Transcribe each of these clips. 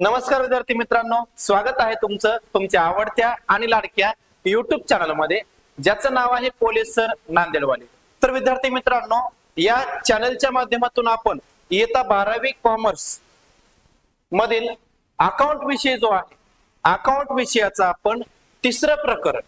नमस्कार विद्यार्थी मित्रांनो स्वागत आहे तुमचं तुमच्या आवडत्या आणि लाडक्या युट्यूब चॅनलमध्ये ज्याचं नाव आहे पोलीस सर नांदेडवाले. तर विद्यार्थी मित्रांनो या चॅनलच्या माध्यमातून आपण येता बारावी कॉमर्स मधील अकाउंट विषय जो आहे अकाउंट विषयाचा आपण तिसरं प्रकरण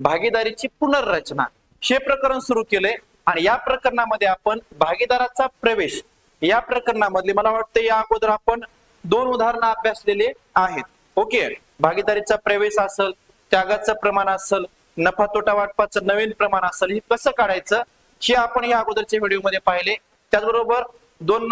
भागीदारीची पुनर्रचना हे प्रकरण सुरू केले आणि या प्रकरणामध्ये आपण भागीदाराचा प्रवेश या प्रकरणामधले मला वाटतं या अगोदर आपण दोन उदाहरणं अभ्यासलेले आहेत. ओके? भागीदारीचा प्रवेश असेल त्यागाचं प्रमाण असेल नफा तोटा वाटपाचं नवीन प्रमाण असेल हे कसं काढायचं? हे आपण या अगोदरच्या व्हिडिओमध्ये पाहिले. त्याचबरोबर दोन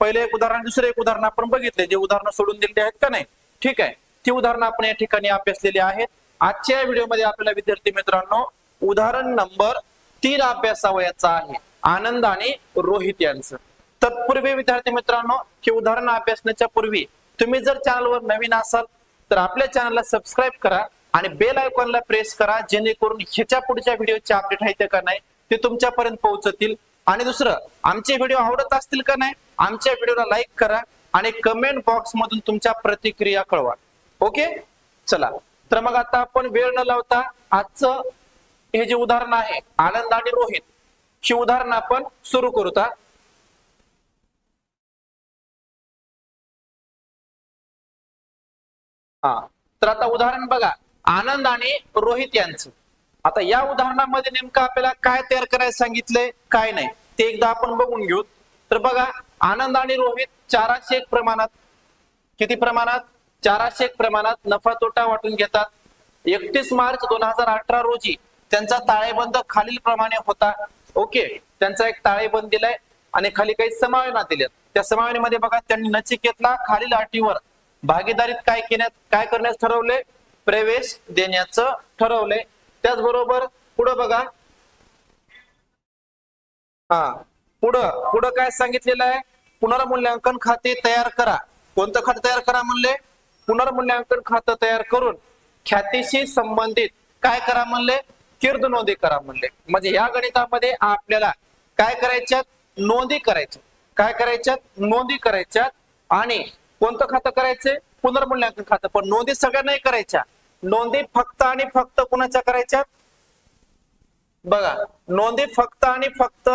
पहिले एक उदाहरण दुसरे एक उदाहरण आपण बघितले. जे उदाहरणं सोडून दिलेली आहेत का नाही? ठीक आहे. ती उदाहरणं आपण या ठिकाणी अभ्यासलेली आहेत. आजच्या या व्हिडिओमध्ये आपल्याला विद्यार्थी मित्रांनो उदाहरण नंबर तीन अभ्यासावयाचा आहे. आनंद आणि रोहित यांचं. तत्पूर्वी विद्यार्थी मित्रांनो ही उदाहरण अभ्यासण्याच्या पूर्वी तुम्ही जर चॅनलवर नवीन असाल तर आपल्या चॅनलला सबस्क्राईब करा आणि बेल आयकॉनला प्रेस करा जेणेकरून ह्याच्या पुढच्या व्हिडिओचे अपडेट आहेत का नाही ते तुमच्यापर्यंत पोहोचतील. आणि दुसरं आमचे व्हिडिओ आवडत असतील का नाही आमच्या व्हिडिओला लाईक करा आणि कमेंट बॉक्स मधून तुमच्या प्रतिक्रिया कळवा. ओके चला. तर मग आता आपण वेळ न लावता आजचं हे जे उदाहरण आहे आनंद आणि रोहित हे उदाहरण आपण सुरू करूता तर आता उदाहरण बघा. आनंद आणि रोहित यांचं. आता या उदाहरणामध्ये नेमकं आपल्याला काय तयार करायला सांगितलंय काय नाही ते एकदा आपण बघून घेऊ. तर बघा आनंद आणि रोहित चाराशे एक प्रमाणात. किती प्रमाणात? चाराशे एक प्रमाणात नफा तोटा वाटून घेतात. एकतीस मार्च दोन हजार अठरा रोजी त्यांचा ताळेबंद खालील प्रमाणे होता. ओके त्यांचा एक ताळेबंद दिलाय आणि खाली काही समावेना दिल्यात. त्या समावेनेमध्ये बघा त्यांनी नचिकेतला खालील अटीवर भागीदारीत काय केण्यात काय करण्यास ठरवले? प्रवेश देण्याचं ठरवले. त्याचबरोबर पुढं बघा. हा पुढं पुढं काय सांगितलेलं आहे? पुनर्मूल्यांकन खाते तयार करा. कोणतं खातं तयार करा म्हणले? पुनर्मूल्यांकन खातं तयार करून ख्यातीशी संबंधित काय करा म्हणले? कीर्द नोंदी करा म्हणले. म्हणजे या गणितामध्ये आपल्याला काय करायच्यात? नोंदी करायच्या काय करायच्यात? नोंदी करायच्यात. आणि कोणतं खातं करायचंय? पुनर्मूल्यांकन खातं. पण नोंदी सगळ्या नाही करायच्या. नोंदी फक्त आणि फक्त कुणाच्या करायच्या? बघा नोंदी फक्त आणि फक्त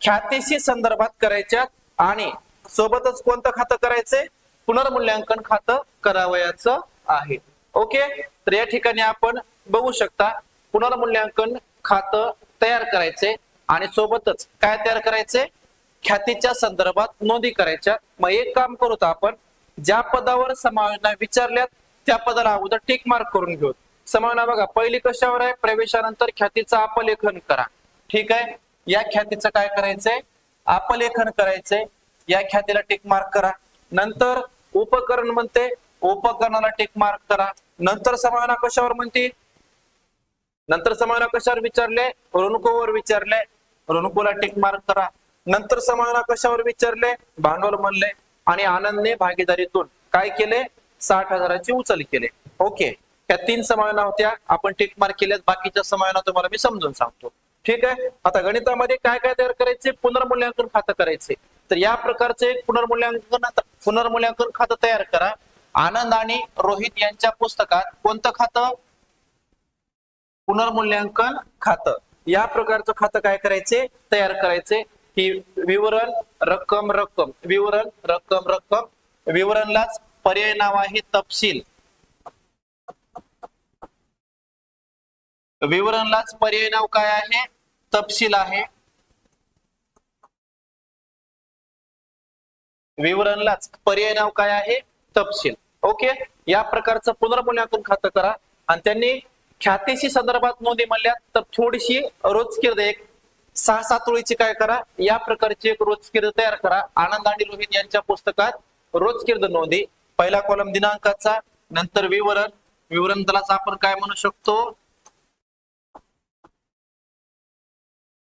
ख्यातीशी संदर्भात करायच्या आणि सोबतच कोणतं खातं करायचंय? पुनर्मूल्यांकन खातं करावयाचं आहे. ओके? तर या ठिकाणी आपण बघू शकता पुनर्मूल्यांकन खातं तयार करायचे आणि सोबतच काय तयार करायचे ख्यातीच्या संदर्भात नोंदी करायच्या. मग एक काम करू तर आपण ज्या पदावर समायोजना विचारल्यात त्या पदाला अगोदर टिक मार्क करून घेऊ समायोजना बघा पहिली कशावर आहे? प्रवेशानंतर ख्यातीचं अपलेखन करा. ठीक आहे? या ख्यातीचं काय करायचंय? अपलेखन करायचंय. या ख्यातीला टिक मार्क करा. नंतर उपकरण म्हणते उपकरणाला टिक मार्क करा. नंतर समायोजना कशावर म्हणते? नंतर समायोजना कशावर विचारले? ऋणकोवर विचारले. ऋणकोला टिक मार्क करा. नंतर समाजाला कशावर विचारले? भांडवल म्हणले आणि आनंदने भागीदारीतून काय केले? साठ हजाराची उचल केले. ओके या तीन समायोजना होत्या. आपण टिक मार्क केल्यात. बाकीच्या समायोजना तुम्हाला मी समजून सांगतो. ठीक आहे. आता गणितामध्ये काय काय तयार करायचे? पुनर्मूल्यांकन खातं करायचे. तर या प्रकारचे पुनर्मूल्यांकन पुनर्मूल्यांकन खातं तयार करा. आनंद आणि रोहित यांच्या पुस्तकात कोणतं खातं? पुनर्मूल्यांकन खातं. या प्रकारचं खातं काय करायचे? तयार करायचे. ही विवरण रक्कम रक्कम. विवरण रक्कम रक्कम. विवरणलाच पर्याय नाव आहे तपशील. विवरणलाच पर्याय नाव काय आहे? तपशील आहे. विवरणलाच पर्याय नाव काय आहे? तपशील. ओके? या प्रकारचं पुनर्मूल्यांकन खातं करा. आणि त्यांनी ख्यातीशी संदर्भात नोंदी म्हणल्या तर थोडीशी रोजकीर्द एक सहा सात ओळीची काय करा? या प्रकारची एक रोजकीर्द तयार करा. आनंद आणि रोहित यांच्या पुस्तकात रोजकीर्द नोंदी. पहिला कॉलम दिनांकाचा नंतर विवरण. विवरण दलाचा आपण काय म्हणू शकतो?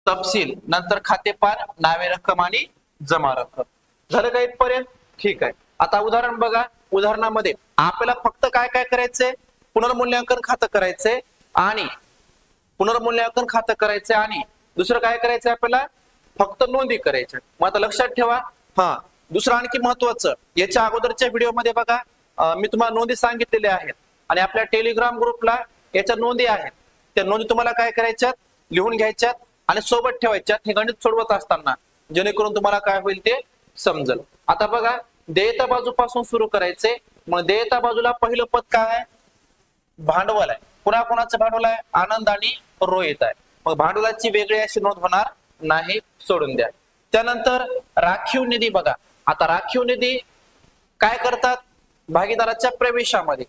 तपशील. नंतर खातेपार नावे रक्कम आणि जमा रक्कम. झालं का इथपर्यंत? ठीक आहे. आता उदाहरण बघा. उदाहरणामध्ये आपल्याला फक्त काय काय करायचंय? पुनर्मूल्यांकन खातं करायचंय आणि पुनर्मूल्यांकन खातं करायचंय आणि दुसरं काय करायचंय आपल्याला? फक्त नोंदी करायच्या. मग आता लक्षात ठेवा. हा दुसरं आणखी महत्वाचं. याच्या अगोदरच्या व्हिडिओमध्ये बघा मी तुम्हाला नोंदी सांगितलेल्या आहेत. आणि आपल्या टेलिग्राम ग्रुपला याच्या नोंदी आहेत. त्या नोंदी तुम्हाला काय करायच्यात? लिहून घ्यायच्यात आणि सोबत ठेवायच्यात. हे गणित सोडवत असताना जेणेकरून तुम्हाला काय होईल ते समजल. आता बघा देयता बाजूपासून सुरू करायचे मग देयता बाजूला पहिलं पद काय आहे? भांडवल आहे. कुणा कुणाचं भांडवल आहे? आनंद आणि रोहित आहे. मग भांडवलाची वेगळी अशी नोंद होणार नाही सोडून द्या. त्यानंतर राखीव निधी बघा. आता राखीव निधी काय करतात? भागीदाराच्या प्रवेशामध्ये.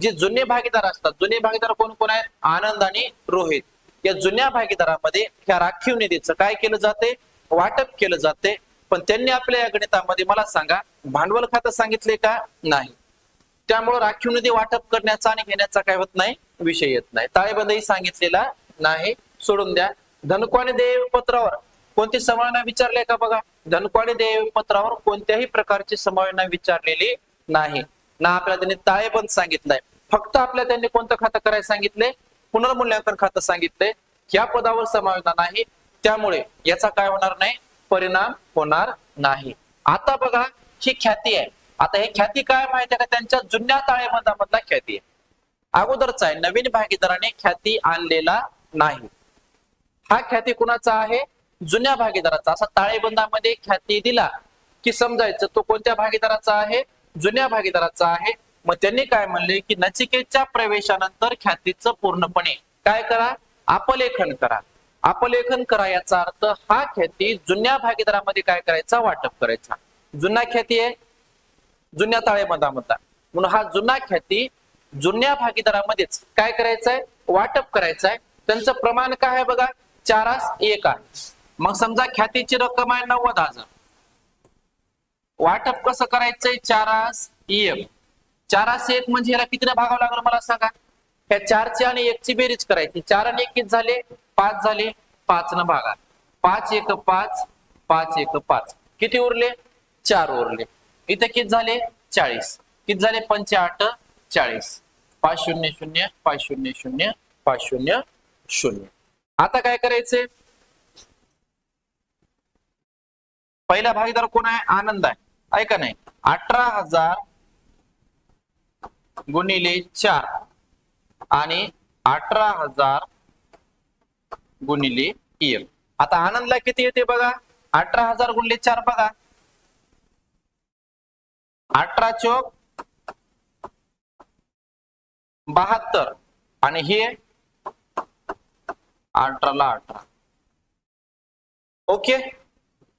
जे जुने भागीदार असतात जुने भागीदार कोण कोण आहेत? आनंद आणि रोहित. या जुन्या भागीदारामध्ये ह्या राखीव निधीचं काय केलं जाते? वाटप केलं जाते. पण त्यांनी आपल्या या गणितामध्ये मला सांगा भांडवल खातं सांगितले का? नाही. त्यामुळे राखीव निधी वाटप करण्याचा आणि घेण्याचा काय होत नाही? विषय येत नाही. ताळेबंदही सांगितलेला नाही. सोडून द्या. धनकवाणी देय पत्रावर कोणती समावना विचारले का बघा? धनकवाणी देय पत्रावर कोणत्याही प्रकारची समावना विचारलेली नाही. ना आपल्याला त्यांनी ताळेबंद सांगितलंय. फक्त आपल्याला त्यांनी कोणतं खातं करायला सांगितले पुनर्मूल्यांकन खातं सांगितलंय. या पदावर समावना नाही. त्यामुळे याचा काय होणार नाही? परिणाम होणार नाही. आता बघा ही ख्याती आहे. आता हे ख्याती काय माहिती आहे का? त्यांच्या जुन्या ताळेबंदामधला ख्याती आहे. अगोदरचा आहे नवीन भागीदाराने ख्याती आणलेला नाही. हा ख्याती कुणाचा आहे? जुन्या भागीदाराचा. असा ताळेबंदामध्ये ख्याती दिला की समजायचं तो कोणत्या भागीदाराचा आहे? जुन्या भागीदाराचा आहे. मग त्यांनी काय म्हणले की नचिकेतच्या प्रवेशानंतर ख्यातीचं पूर्णपणे काय करा? अपलेखन करा. अपलेखन करा याचा अर्थ हा ख्याती जुन्या भागीदारामध्ये काय करायचा? वाटप करायचा. जुन्या ख्याती आहे जुन्या ताळेबंदामधला. म्हणून हा जुना ख्याती जुन्या भागीदारामध्येच काय करायचंय? वाटप करायचंय. त्यांचं प्रमाण काय आहे बघा? चारास एक आहे. मग समजा ख्यातीची रक्कम आहे नव्वद हजार. वाटप कसं करायचंय? चारास एक. चारास एक म्हणजे ह्याला किती भागावं लागलं मला सांगा? ह्या चारची आणि एकची बेरीज करायची. चार आणि एक किती झाले? पाच झाले. पाच न भागा. पाच एक पाच पाच एक पाच. किती उरले? चार उरले. इथे किती झाले? चाळीस. किती झाले? पंचाहट चाळीस. पाच शून्य शून्य पाच शून्य शून्य पाच शून्य शून्य. आता काय करायचे पहिला भागीदार कोण आहे? आनंद आहे. ऐका नाही? अठरा हजार गुणिले चार आणि अठरा हजार गुणिले एक. आता आनंदला किती येते बघा? अठरा हजार गुणिले चार बघा. अठरा चौक बहात्तर. आणि हे अठराला अठरा. ओके?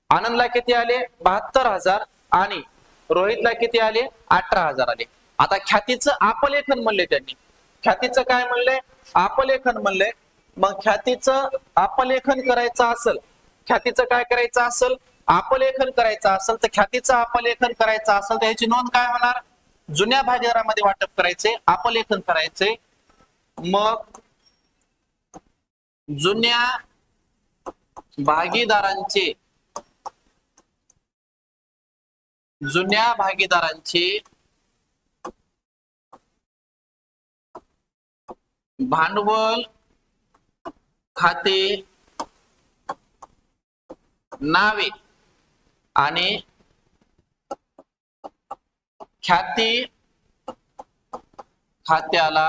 आनंदला किती आले? बहात्तर हजार. आणि रोहितला किती आले? अठरा हजार आले. आता ख्यातीचं आपलेखन म्हणले त्यांनी. ख्यातीचं काय म्हणलंय? आपलेखन म्हणलंय. मग ख्यातीचं आपलेखन करायचं असेल ख्यातीचं काय करायचं असेल? आपलेखन करायचं असेल तर ख्यातीचं आपलेखन करायचं असेल तर ह्याची नोंद काय होणार? जुन्या भागीदारामध्ये वाटप करायचे आपलेखन करायचे. मग जुन्या भागीदारांचे जुन्या भागीदारांचे भांडवल खाते नावे आणि ख्याती खात्याला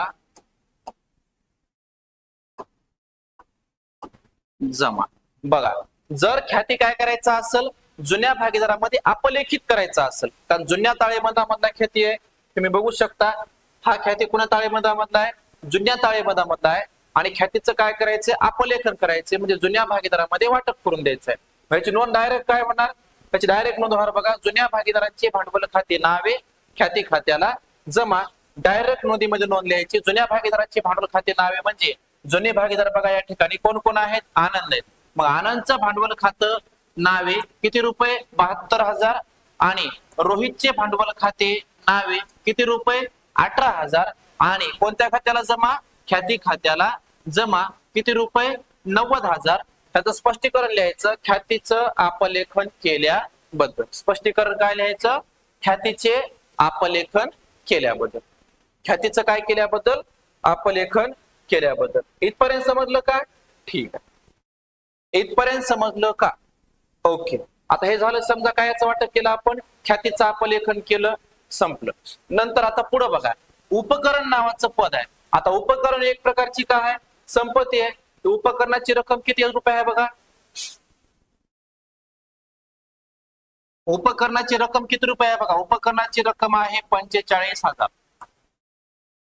जमा. बघा जर ख्याती काय करायचं असेल जुन्या भागीदारामध्ये अपलेखित करायचं असेल कारण जुन्या ताळेबंदामधला ख्याती आहे तुम्ही बघू शकता हा ख्याती कुणा ताळेबंदामधला आहे? जुन्या ताळेबंदामधला आहे आणि ख्यातीचं काय करायचं? अपलेखन करायचे म्हणजे जुन्या भागीदारामध्ये वाटप करून द्यायचं आहे. याची नोंद डायरेक्ट काय होणार? त्याची डायरेक्ट नोंद होणार बघा जुन्या भागीदारांची भांडवल खाते नावे ख्याती खात्याला जमा. डायरेक्ट नोंदीमध्ये नोंद लिहायची जुन्या भागीदारांची भांडवल खाते नावे म्हणजे जुने भागीदार बघा या ठिकाणी कोण कोण आहेत? आनंद आहेत. मग आनंदचं भांडवल खातं नावे किती रुपये? बहात्तर हजार. आणि रोहितचे भांडवल खाते नावे किती रुपये? अठरा हजार. आणि कोणत्या खात्याला जमा? ख्याती खात्याला जमा किती रुपये? नव्वद हजार. त्याचं स्पष्टीकरण लिहायचं ख्यातीचं आपलेखन केल्याबद्दल. स्पष्टीकरण काय लिहायचं? ख्यातीचे आपलेखन केल्याबद्दल. ख्यातीचं काय केल्याबद्दल? आपलेखन केल्याबद्दल. इथपर्यंत समजलं का? ठीक आहे. इथपर्यंत समजलं का? ओके. आता हे झालं समजा काय याचं वाटप केलं आपण? ख्यातीचं अपलेखन केलं संपलं. नंतर आता पुढं बघा. उपकरण नावाचं पद आहे. आता उपकरण एक प्रकारची काय आहे? संपत्ती आहे. उपकरणाची रक्कम किती रुपये आहे बघा? उपकरणाची रक्कम किती रुपये आहे बघा? उपकरणाची रक्कम आहे पंचेचाळीस हजार.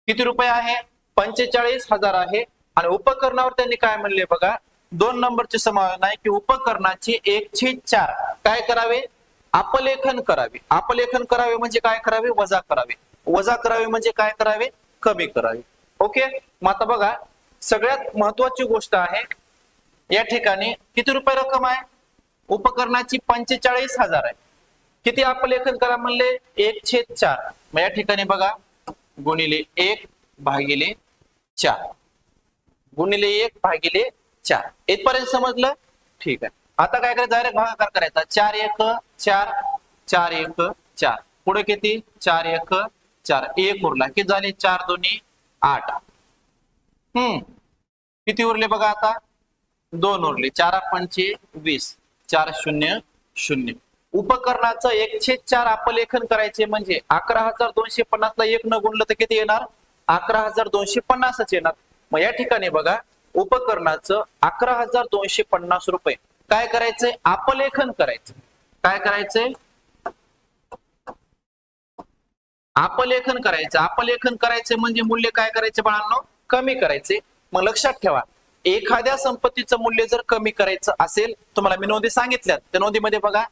किती रुपये आहे? पंचेचाळीस हजार आहे. आणि उपकरणावर त्यांनी काय म्हणले बघा दोन नंबरचे समाधान आहे की उपकरणाची एकशे चार. काय करावे? अपलेखन करावे. अपलेखन करावे म्हणजे काय करावे? वजा करावे. वजा करावे म्हणजे काय करावे? कमी करावे. ओके? मग आता बघा सगळ्यात महत्वाची गोष्ट आहे या ठिकाणी किती रुपये रक्कम आहे? उपकरणाची पंचेचाळीस हजार आहे. किती अपलेखन करा म्हणले? एक छेद चार. मग या ठिकाणी बघा गुणिले एक भागिले चार. गुणिले एक भागिले चार. इथपर्यंत समजलं? ठीक आहे. आता काय करायचं? डायरेक्ट भागाकार करायचा. चार एक चार चार एक चार. पुढे किती? चार एक चार. एक उरला. किती झाले? चार दोन्ही आठ. हम्म. किती उरले बघा आता? दोन उरले. चार पंचे वीस. चार शून्य शून्य. उपकरणाचं एकशे चार अपलेखन करायचे म्हणजे अकरा हजार दोनशे पन्नास ला एक न गुणलं तर किती येणार? अकरा हजार दोनशे पन्नासच येणार. मग या ठिकाणी बघा उपकरणाचं अकरा हजार दोनशे पन्नास रुपये. काय करायचंय? अपलेखन करायचं. काय करायचंय? अपलेखन करायचं. अपलेखन करायचे म्हणजे मूल्य काय करायचे बाळांनो? कमी करायचे मग लक्षात ठेवा एखाद्या संपत्तीचं मूल्य जर कमी करायचं असेल तुम्हाला मी नोंदी सांगितल्यात. त्या नोंदीमध्ये बघा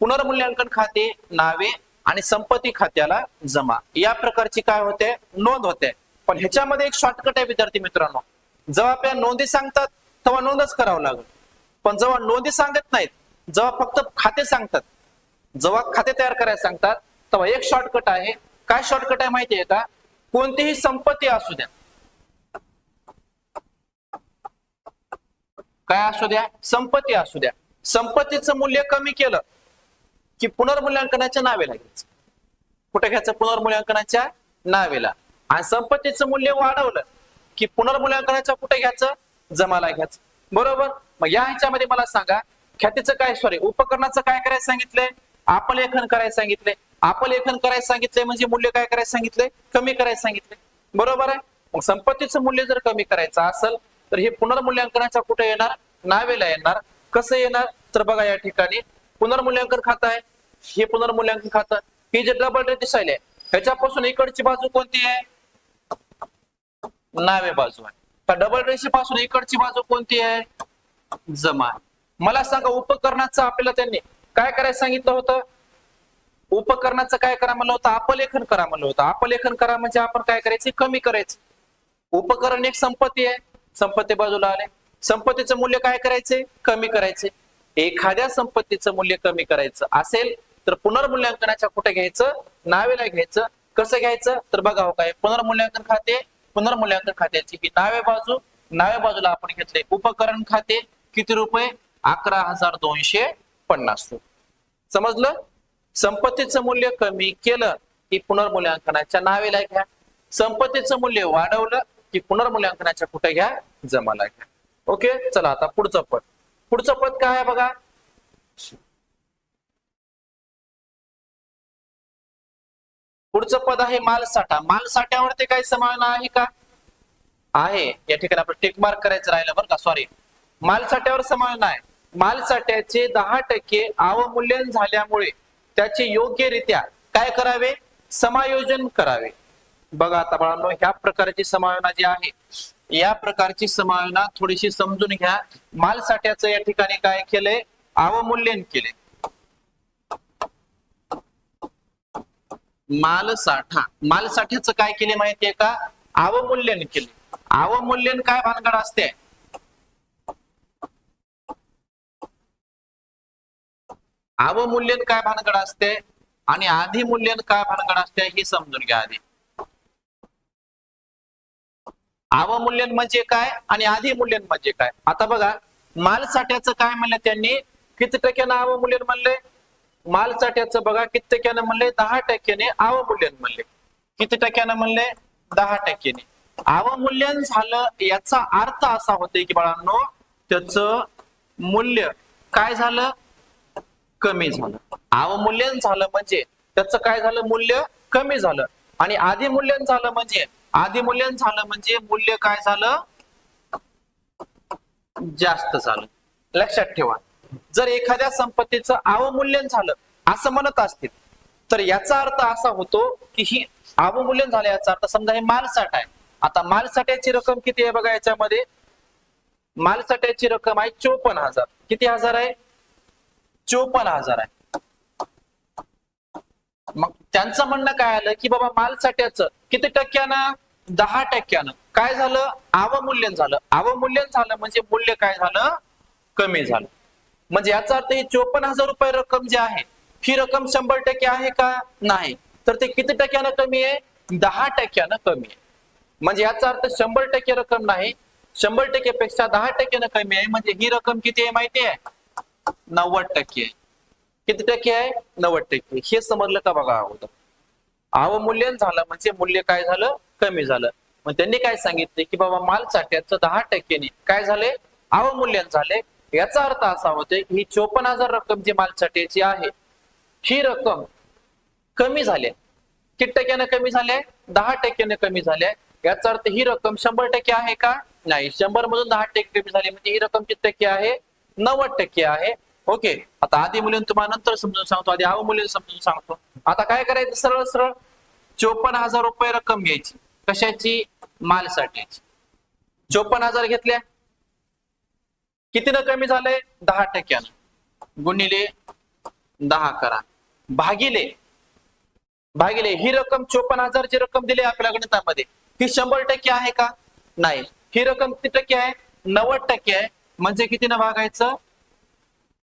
पुनर्मूल्यांकन खाते नावे आणि संपत्ती खात्याला जमा. या प्रकारची काय होते? नोंद होते. पण ह्याच्यामध्ये एक शॉर्टकट आहे विद्यार्थी मित्रांनो. जेव्हा आपल्या नोंदी सांगतात तेव्हा नोंदच करावं लागेल. पण जेव्हा नोंदी सांगत नाहीत जेव्हा फक्त खाते सांगतात जेव्हा खाते तयार करायला सांगतात तेव्हा एक शॉर्टकट आहे. काय शॉर्टकट आहे माहितीये का? कोणतीही संपत्ती असू द्या. काय असू द्या? संपत्ती असू द्या. संपत्तीचं मूल्य कमी केलं की पुनर्मूल्यांकनाच्या नावेला घ्यायचं कुठे घ्यायचं? पुनर्मूल्यांकनाच्या नावेला. आणि संपत्तीचं मूल्य वाढवलं की पुनर्मूल्यांकनाच्या कुठे घ्यायचं? जमाला घ्यायचं. बरोबर? मग या ह्याच्यामध्ये मला सांगा ख्यातीचं काय? सॉरी उपकरणाचं काय करायला सांगितलंय आपलेखन करायला सांगितलंय आपलेखन करायला सांगितलंय म्हणजे मूल्य काय करायला सांगितले? कमी करायला सांगितले. बरोबर आहे? मग संपत्तीचं मूल्य जर कमी करायचं असेल तर हे पुनर्मूल्यांकनाच्या कुठे येणार? नावेला येणार. कसं येणार? तर बघा या ठिकाणी पुनर्मूल्यांकन खातं आहे. हे पुनर्मूल्यांकन खातं. हे जे डबल रेट दिसायले आहे ह्याच्यापासून इकडची बाजू कोणती आहे? नावे बाजू आहे. तर डबल रेषे पासून इकडची बाजू कोणती आहे? जमा आहे. मला सांगा उपकरणाचं आपल्याला त्यांनी काय करायला सांगितलं होतं? उपकरणाचं काय करा म्हणलं होतं? अपलेखन करा म्हणलं होतं. अपलेखन करा म्हणजे आपण काय करायचं? कमी करायचं. उपकरण एक संपत्ती आहे. संपत्ती बाजूला आले. संपत्तीचं मूल्य काय करायचे? कमी करायचे. एखाद्या संपत्तीचं मूल्य कमी करायचं असेल तर पुनर्मूल्यांकनाच्या कुठे घ्यायचं? नावेला घ्यायचं. कसं घ्यायचं? तर बघा हो काय पुनर्मूल्यांकन खाते पुनर्मूल्यांकन खात्याची ही नावे बाजू नावे बाजूला आपण घेतले उपकरण खाते किती रुपये? अकरा हजार दोनशे पन्नास रुपये. समजलं? संपत्तीचं मूल्य कमी केलं की पुनर्मूल्यांकनाच्या नावेला घ्या. संपत्तीचं मूल्य वाढवलं की पुनर्मूल्यांकनाच्या कुठे घ्या? जमाला घ्या. ओके? चला आता पुढचं पट पुढचं पद काय आहे बघा? पुढचं पद आहे मालसाठा. मालसाठ्यावरती काही समाधान आहे का? आहे. या ठिकाणी आपण टेक मार्क करायचं राहिलं बरं का? सॉरी मालसाठ्यावर समाधान आहे मालसाठ्याचे दहा टक्के अवमूल्यन झाल्यामुळे त्याचे योग्यरित्या काय करावे? समायोजन करावे. बघा आता बाळांनो ह्या प्रकारची समायोजना जी आहे या प्रकारची समायोजना थोडीशी समजून घ्या. मालसाठ्याचं या ठिकाणी काय केलंय अवमूल्यन केले. मालसाठा. मालसाठ्याचं काय केले माहितीये का? अवमूल्यन केले. अवमूल्यन काय भानगड असते? अवमूल्यन काय भानगड असते? आणि आधिमूल्यन काय भानगड असते हे समजून घ्या आधी. अवमूल्यन म्हणजे काय आणि अधिमूल्यन म्हणजे काय? आता बघा मालसाठ्याचं काय म्हणलं त्यांनी? किती टक्क्यानं अवमूल्यन म्हणले मालसाठ्याचं बघा किती टक्क्यानं म्हणले? दहा टक्क्याने अवमूल्यन म्हणले. किती टक्क्यानं म्हणले? दहा टक्क्याने. अवमूल्यन झालं याचा अर्थ असा होतोय की बाळांनो त्याच मूल्य काय झालं? कमी झालं. अवमूल्यन झालं म्हणजे त्याचं काय झालं? मूल्य कमी झालं. आणि आधिमूल्यन झालं म्हणजे आधिमूल्यन झालं म्हणजे मूल्य काय झालं? जास्त झालं. लक्षात ठेवा. जर एखाद्या संपत्तीचं अवमूल्यन झालं असं म्हणत असतील तर याचा अर्थ असा होतो की ही अवमूल्यन झालं याचा अर्थ समजा हे मालसाठ आहे. आता मालसाठ्याची रक्कम किती आहे बघा याच्यामध्ये? मालसाठ्याची रक्कम आहे चोपन्न हजार. किती हजार आहे? चोपन्न हजार आहे. मग त्यांचं म्हणणं काय आलं की बाबा मालसाठ्याचं किती टक्क्यानं? दहा टक्क्यानं. काय झालं? अवमूल्यन झालं. अवमूल्यन झालं म्हणजे मूल्य काय झालं? कमी झालं. म्हणजे याचा अर्थ ही चोपन्न हजार रुपये रक्कम जी आहे ही रक्कम शंभर टक्के आहे का? नाही. तर ते किती टक्क्यानं कमी आहे? दहा टक्क्यानं कमी आहे. म्हणजे याचा अर्थ शंभर टक्के रक्कम नाही शंभर टक्केपेक्षा दहा टक्क्यानं कमी आहे. म्हणजे ही रक्कम किती आहे माहिती आहे? नव्वद टक्के आहे. किती टक्के आहे? नव्वद टक्के. हे समजलं का बघा अगोदर? अवमूल्यन झालं म्हणजे मूल्य काय झालं? कमी झालं. मग त्यांनी काय सांगितले? की बाबा माल साठ्याचं दहा टक्क्याने काय झाले? अवमूल्यन झाले. याचा अर्थ असा होतोय की ही चोपन्न हजार रक्कम जी माल साठ्याची आहे ही रक्कम कमी झाली. किती टक्क्यानं कमी झाले दहा टक्क्यानं कमी झाले याचा अर्थ ही रक्कम शंभर टक्के आहे का? नाही. शंभर मधून दहा टक्के कमी झाली म्हणजे ही रक्कम किती टक्के आहे? नव्वद टक्के आहे. ओके. आता आधी मुलीन तुम्हाला नंतर समजून सांगतो. आधी अवमूल्यन समजून सांगतो. आता काय करायचं? सरळ सरळ चोपन्न हजार रुपये रक्कम घ्यायची. कशाची? मालसाठ्याची चोपन्न हजार घेतल्या? कितीनं कमी झालंय? दहा टक्क्यानं. गुणिले दहा करा. भागिले. भागिले. ही रक्कम चोपन्न हजारची रक्कम दिली आपल्या गणितामध्ये. ही शंभर टक्के आहे का? नाही. ही रक्कम किती टक्के आहे? नव्वद टक्के आहे. म्हणजे कितीनं भागायचं?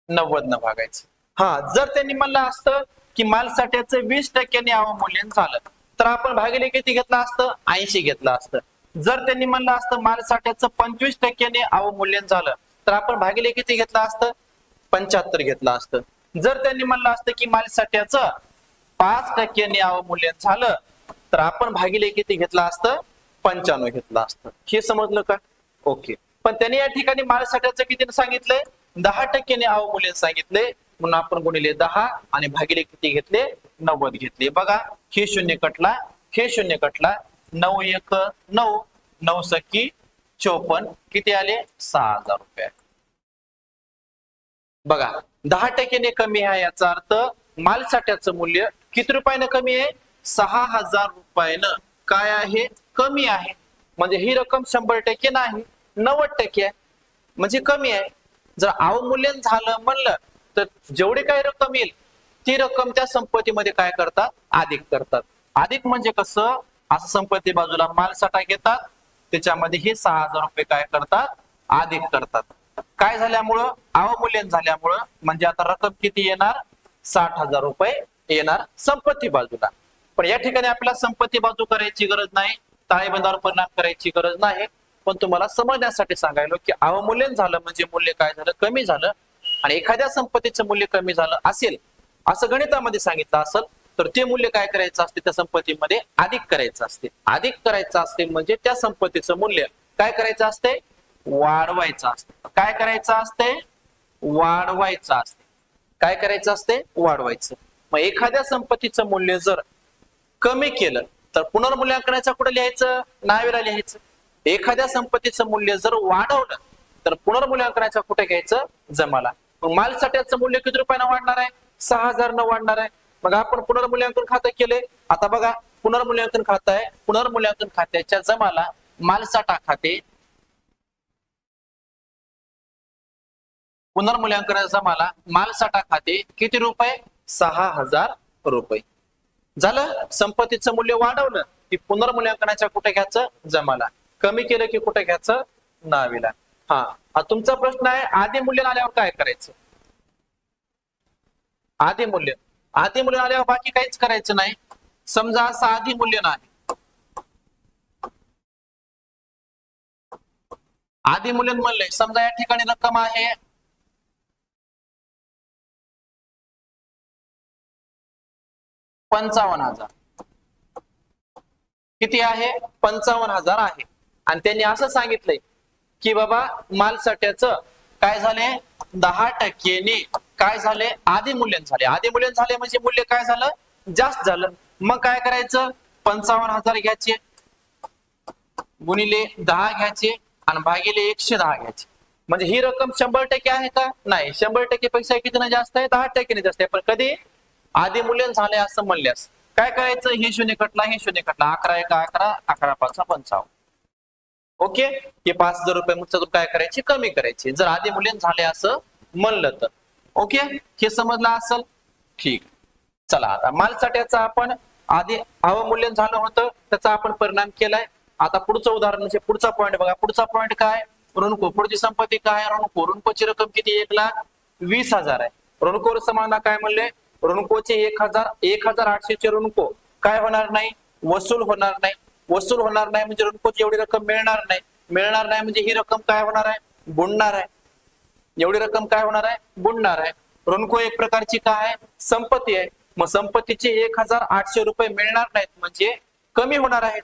नव्वद न भागायचं. हा जर त्यांनी म्हणलं असतं की मालसाठ्याचं वीस टक्क्यांनी अवमूल्यन झालं तर आपण भागिले किती घेतलं असतं? ऐंशी घेतलं असतं. जर त्यांनी म्हणलं असतं मालसाठ्याचं पंचवीस टक्क्याने अवमूल्यन झालं तर आपण भागिले किती घेतलं असतं? पंच्याहत्तर घेतलं असतं. जर त्यांनी म्हणलं असतं की मालसाठ्याचं पाच टक्क्यांनी अवमूल्यन झालं तर आपण भागिले किती घेतलं असतं? पंच्याण्णव घेतलं असतं. हे समजलं का? ओके. पण त्यांनी या ठिकाणी मालसाठ्याचं किती सांगितलंय? दहा टक्क्याने अवमूल्यन सांगितले म्हणून आपण गुणिले दहा आणि भागिले किती घेतले? नव्वद घेतले. बघा हे शून्य कटला हे शून्य कटला नऊ एक नऊ नऊ सक्की चोपन्न किती आले? सहा हजार रुपये. बघा दहा टक्क्याने कमी आहे याचा अर्थ मालसाठ्याचं मूल्य किती रुपयानं कमी आहे? सहा हजार रुपयानं. काय आहे? कमी आहे. म्हणजे ही रक्कम शंभर टक्के नाही नव्वद टक्के आहे. म्हणजे कमी आहे. जर अवमूल्यन झालं म्हणलं तर जेवढी काही रक्कम येईल ती रक्कम त्या संपत्तीमध्ये काय करतात? अधिक करतात. अधिक म्हणजे कसं? असं संपत्ती बाजूला मालसाठा घेतात त्याच्यामध्ये हे सहा हजार रुपये काय करतात? अधिक करतात. काय झाल्यामुळं? अवमूल्यन झाल्यामुळं म्हणजे आता रक्कम किती येणार? साठ हजार रुपये येणार संपत्ती बाजूला. पण या ठिकाणी आपल्याला संपत्ती बाजू करायची गरज नाही ताळेबंदावर परिणाम करायची गरज नाही. पण तुम्हाला समजण्यासाठी सांगायलो की अवमूल्यन झालं म्हणजे मूल्य काय झालं? कमी झालं. आणि एखाद्या संपत्तीचं मूल्य कमी झालं असेल असं गणितामध्ये सांगितलं असेल तर ते मूल्य काय करायचं असते? त्या संपत्तीमध्ये अधिक करायचं असते. अधिक करायचं असते म्हणजे त्या संपत्तीचं मूल्य काय करायचं असते? वाढवायचं असते. काय करायचं असते? वाढवायचं असते. काय करायचं असते? वाढवायचं. मग एखाद्या संपत्तीचं मूल्य जर कमी केलं तर पुनर्मूल्यांकनाचा कुठं लिहायचं? नावेला लिहायचं. एखाद्या संपत्तीचं मूल्य जर वाढवलं तर पुनर्मूल्यांकनाच्या कुठे घ्यायचं? जमाला. मग मालसाठ्याचं मूल्य किती रुपयानं वाढणार आहे? सहा हजार न वाढणार आहे. मग आपण पुनर्मूल्यांकन खातं केले. आता बघा पुनर्मूल्यांकन खातं आहे. पुनर्मूल्यांकन खात्याच्या जमाला मालसाठा खाते. पुनर्मूल्यांकनाचा जमाला मालसाठा खाते. किती रुपये? सहा हजार रुपये. झालं? संपत्तीचं मूल्य वाढवलं की पुनर्मूल्यांकनाच्या कुठे घ्यायचं? जमाला. कमी केलं की कुठे घ्यायचं? नावीला हा. हा तुमचा प्रश्न आहे आधी मूल्य आल्यावर काय करायचं? आधी मूल्य. आधी मूल्य आल्यावर बाकी काहीच करायचं नाही. समजा असं आधी मूल्य नाही. आधी मूल्य म्हणले समजा या ठिकाणी रक्कम आहे. पंचावन्न हजार. किती आहे? पंचावन्न हजार आहे. आणि त्यांनी असं सांगितलंय की बाबा मालसाठ्याचं काय झाले? दहा टक्क्याने काय झाले? आधी मूल्यन झाले. आधी मूल्यन झाले म्हणजे मूल्य काय झालं? जास्त झालं. मग काय करायचं? पंचावन्न हजार घ्यायचे. गुणिले दहा घ्यायचे आणि भागिले एकशे दहा घ्यायचे. म्हणजे ही रक्कम शंभर टक्के आहे का? नाही. शंभर टक्के पेक्षा किती जास्त आहे? दहा टक्क्याने जास्त आहे. पण कधी? आधी मूल्यन झाले असं म्हणल्यास. काय करायचं? हे शून्य कटला हे शून्य कटला. अकरा एका अकरा अकरा पाच पंचावन्न. ओके? हे पाच हजार रुपये मुळे काय करायचे? कमी करायचे. जर आधी मुलीन झाले असं म्हणलं तर. ओके? हे समजलं असेल? ठीक. चला आता. मालसाठ्याचा आपण आधी अवमूल्यन झालं होतं त्याचा आपण परिणाम केलाय. आता पुढचं उदाहरण म्हणजे पुढचा पॉईंट बघा. पुढचा पॉईंट काय? ऋणको पुढची संपत्ती काय? ऋणको ऋणकोची रक्कम किती? एक लाख वीस हजार आहे. ऋणकोर समाना काय म्हणले? ऋणकोचे एक हजार एक हजार आठशेचे ऋणको काय होणार नाही? वसूल होणार नाही. वसूल होणार नाही म्हणजे रणकोच एवढी रक्कम मिळणार नाही. मिळणार नाही म्हणजे ही रक्कम काय होणार आहे? बुडणार आहे. एवढी रक्कम काय होणार आहे? बुडणार आहे. रणको एक प्रकारची काय आहे? संपत्ती आहे. मग संपत्तीचे एक हजार आठशे रुपये मिळणार नाहीत म्हणजे कमी होणार आहेत.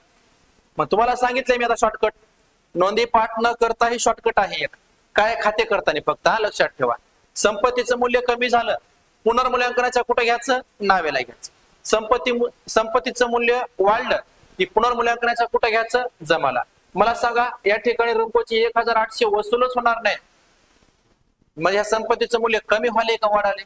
मग तुम्हाला सांगितलंय मी आता शॉर्टकट नोंदी पाठ न करता ही शॉर्टकट आहे एक. काय खाते करताना फक्त हा? लक्षात ठेवा. संपत्तीचं मूल्य कमी झालं. पुनर्मूल्यांकनाच्या कुठे घ्यायचं? नावेला घ्यायचं. संपत्ती संपत्तीचं मूल्य वाढलं. की पुनर्मूल्यांकनाच्या कुठे घ्यायचं? जमाला. मला सांगा या ठिकाणी रुपयाची एक हजार आठशे वसूलच होणार नाही. म्हणजे या संपत्तीचं मूल्य कमी व्हाले का वाढाले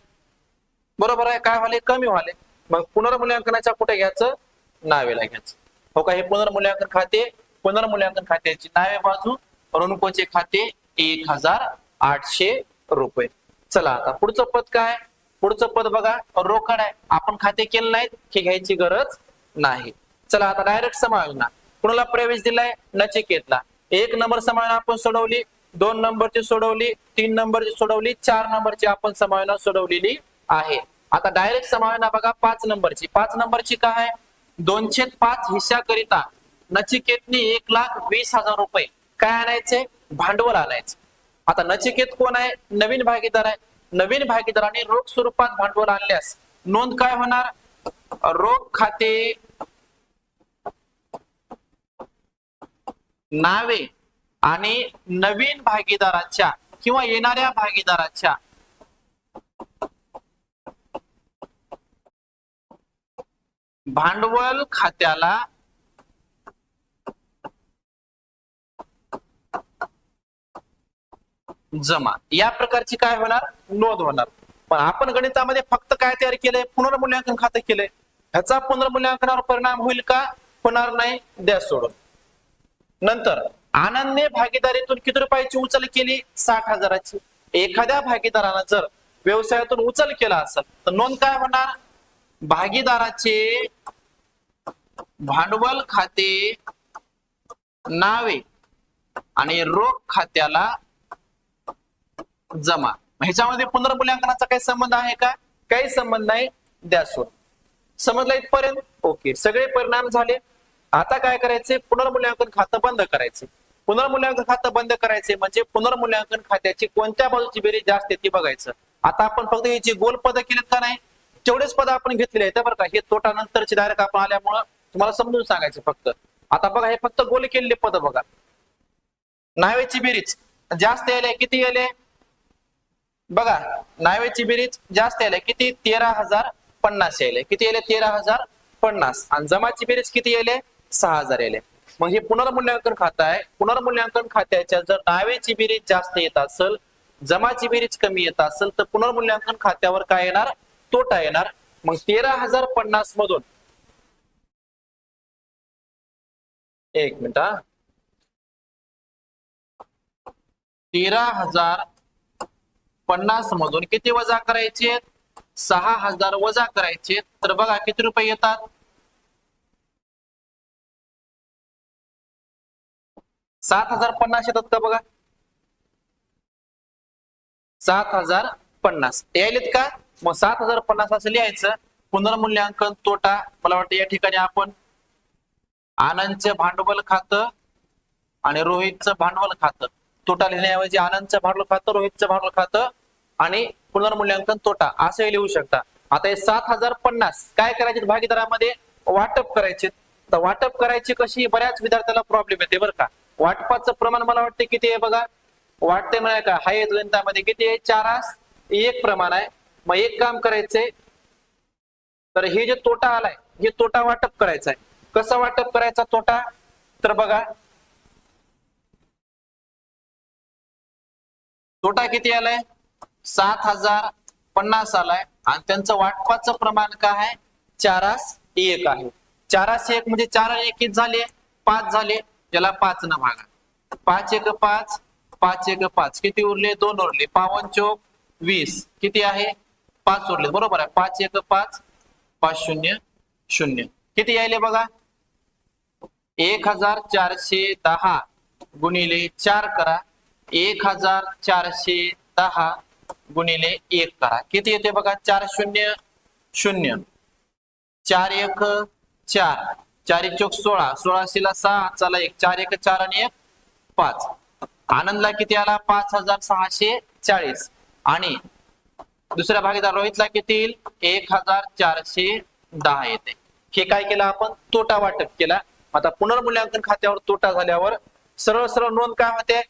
बरोबर आहे काय व्हाले कमी व्हाले मग पुनर्मूल्यांकनाच्या कुठे घ्यायचं? नावेला घ्यायचं. हो का हे पुनर्मूल्यांकन खाते पुनर्मूल्यांकन खात्याची नावे बाजू ऋणकोचे खाते एक हजार आठशे रुपये. चला आता पुढचं पद काय? पुढचं पद बघा रोकड आहे आपण खाते केलं नाहीत हे घ्यायची गरज नाही. चला आता डायरेक्ट समायोजना कुणाला प्रवेश दिलाय? नचिकेतला. एक नंबर समायोजना आपण सोडवली दोन नंबरची सोडवली तीन नंबरची सोडवली चार नंबरची आपण समायोजना सोडवलेली आहे. आता डायरेक्ट समायोजना बघा पाच नंबरची पाच नंबरची काय आहे? दोनशे पाच हिश्याकरिता नचिकेतनी एक लाख वीस हजार रुपये. काय आणायचे? भांडवल आणायचे. आता नचिकेत कोण आहे? नवीन भागीदार आहे. नवीन भागीदाराने रोख स्वरूपात भांडवल आणल्यास नोंद काय होणार? रोख खाते नावे आणि नवीन भागीदाराच्या किंवा येणाऱ्या भागीदाराच्या भांडवल खात्याला जमा. या प्रकारची काय होणार? नोंद होणार. पण आपण गणितामध्ये फक्त काय तयार केलंय? पुनर्मूल्यांकन खातं केलंय. ह्याचा पुनर्मूल्यांकनावर परिणाम होईल का? होणार नाही. द्या सोडून. नंतर आनंदने भागीदारीतून किती रुपयाची उचल केली? साठ हजाराची. एखाद्या भागीदारानं जर व्यवसायातून उचल केला असेल तर नोंद काय होणार? भागीदाराचे भांडवल खाते नावे आणि रोख खात्याला जमा. ह्याच्यामध्ये पुनर्मूल्यांकनाचा काही संबंध आहे का? काही संबंध नाही. द्या सोड. समजलं इथपर्यंत? ओके. सगळे परिणाम झाले. आता काय करायचे पुनर्मूल्यांकन खातं बंद करायचे पुनर्मूल्यांकन खातं बंद करायचे म्हणजे पुनर्मूल्यांकन खात्याची कोणत्या बाजूची बेरीज जास्त ती बघायचं. आता आपण फक्त याची गोल पद केलीत का नाही तेवढेच पद आपण घेतलेले आहेत बरं का? हे तोटा नंतरचे डायरेक्ट आपण आल्यामुळं तुम्हाला समजून सांगायचं फक्त. आता बघा हे फक्त गोल केलेले पद बघा. नावेची बेरीज जास्त यायले किती यायले? बघा नावेची बेरीज जास्त यायले किती? तेरा हजार पन्नास यायले. किती यायले? तेरा हजार पन्नास. आणि जमाची बेरीज किती यायले? सहा हजार यायले. मग हे पुनर्मूल्यांकन खातं आहे. पुनर्मूल्यांकन खात्याच्या जर नावेची बेरीज जास्त येत असेल जमाची बेरीज कमी येत असेल तर पुनर्मूल्यांकन खात्यावर काय येणार? तोटा येणार. मग तेरा हजार पन्नास मधून एक मिनिट हा. तेरा हजार पन्नास मधून किती वजा करायचे सहा हजार वजा करायचे तर बघा किती रुपये येतात? सात हजार पन्नास येतात का बघा? सात हजार पन्नास. यायलेत का? मग सात हजार पन्नास असं लिहायचं. पुनर्मूल्यांकन तोटा. मला वाटतं या ठिकाणी आपण आनंदचं भांडवल खातं आणि रोहितचं भांडवल खातं. तोटा लिहिण्याऐवजी आनंदचं भांडवल खातं रोहितचं भांडवल खातं आणि पुनर्मूल्यांकन तोटा. असंही लिहू शकता. आता हे सात हजार पन्नास काय करायचे भागीदारामध्ये? वाटप करायचे तर वाटप करायची कशी? बऱ्याच विद्यार्थ्याला प्रॉब्लेम येते बरं का. वाटपाचं प्रमाण मला वाटते किती आहे बघा? वाटते म्हणाय का? हाय गणितामध्ये. किती आहे? चारास एक प्रमाण आहे. मग एक काम करायचंय. तर हे जे तोटा आलाय हे तोटा वाटप करायचा आहे कसा वाटप करायचा तोटा? तर बघा. तोटा किती आलाय? सात हजार पन्नास आलाय. आणि त्यांचं वाटपाचं प्रमाण काय आहे? चारास एक आहे. चारास एक म्हणजे चार एक झाले. पाच झाले. ज्याला पाच न भागा. पाच एक पाच पाच एक पाच. किती उरले? दोन उरले. पावन चोक वीस. किती आहे? पाच उरले. बरोबर आहे. पाच एक पाच पाच शून्य शून्य. किती यायले बघा? एक हजार चारशे दहा गुणिले चार करा. एक हजार चारशे दहा गुणिले एक करा. किती येते बघा? चार शून्य शून्य. चार एक चार. चार एक चौक सोळा. सोळाशेला सहा चला एक. चार एक चार आणि एक पाच. आनंदला किती आला? पाच हजार सहाशे चाळीस. आणि दुसऱ्या भागीदार रोहितला किती येईल? एक हजार चारशे दहा येते. हे काय केलं आपण? तोटा वाटप केला. आता पुनर्मूल्यांकन खात्यावर तोटा झाल्यावर सरळ सरळ नोंद काय होते?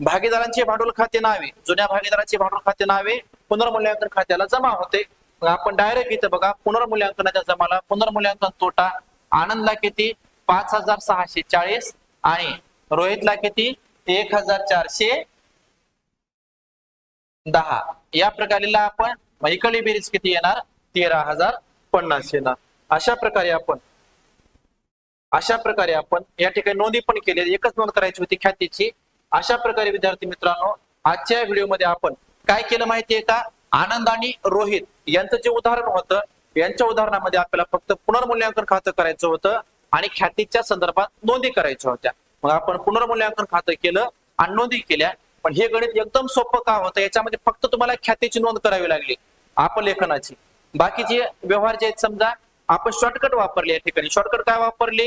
भागीदारांचे भांडवल खाते नावे. जुन्या भागीदारांचे भांडवल खाते नावे पुनर्मूल्यांकन खात्याला जमा होते. आपण डायरेक्ट इथं बघा. पुनर्मूल्यांकनाच्या जमाला पुनर्मूल्यांकन तोटा आनंदला किती? पाच हजार सहाशे चाळीस आणि रोहितला किती? एक हजार चारशे दहा. या प्रकारेला आपण इकडे इकडली बेरीज किती येणार? तेरा हजार पन्नास येणार. अशा प्रकारे आपण अशा प्रकारे आपण या ठिकाणी नोंदी पण केली. एकच नोंद करायची होती ख्यातीची. अशा प्रकारे विद्यार्थी मित्रांनो आजच्या व्हिडिओमध्ये आपण काय केलं माहितीये का? आनंद आणि रोहित यांचं जे उदाहरण होतं यांच्या उदाहरणामध्ये आपल्याला फक्त पुनर्मूल्यांकन खातं करायचं होतं आणि ख्यातीच्या संदर्भात नोंदी करायच्या होत्या. मग आपण पुनर्मूल्यांकन खातं केलं आणि नोंदी केल्या पण हे गणित एकदम सोपं का होतं? याच्यामध्ये फक्त तुम्हाला ख्यातीची नोंद करावी लागली आपलेखनाची बाकीचे व्यवहार जे आहेत समजा आपण शॉर्टकट वापरले या ठिकाणी. शॉर्टकट काय वापरले?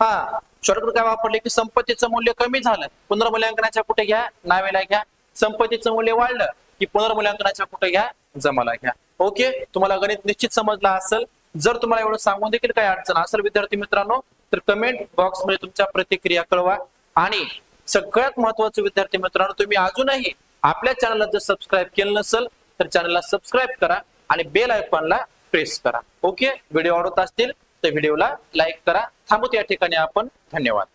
हा शॉर्टकट काय वापरले? की संपत्तीचं मूल्य कमी झालं. पुनर्मूल्यांकनाच्या कुठे घ्या? नावेला घ्या. संपत्तीचं मूल्य वाढलं की पुनर्मूल्यांकनाच्या कुठे घ्या? जमाला घ्या. ओके? तुम्हाला गणित निश्चित समजला असेल. जर तुम्हाला एवढं सांगून देखील काही अडचण असेल विद्यार्थी मित्रांनो तर कमेंट बॉक्समध्ये तुमच्या प्रतिक्रिया कळवा. आणि सगळ्यात महत्वाचं विद्यार्थी मित्रांनो तुम्ही अजूनही आपल्या चॅनलला जर सबस्क्राईब केलं नसेल तर चॅनलला सबस्क्राईब करा आणि बेल आयकॉनला प्रेस करा. ओके? व्हिडिओ आवडत असतील तर व्हिडिओला लाईक करा. थांबूत या ठिकाणी आपण. धन्यवाद.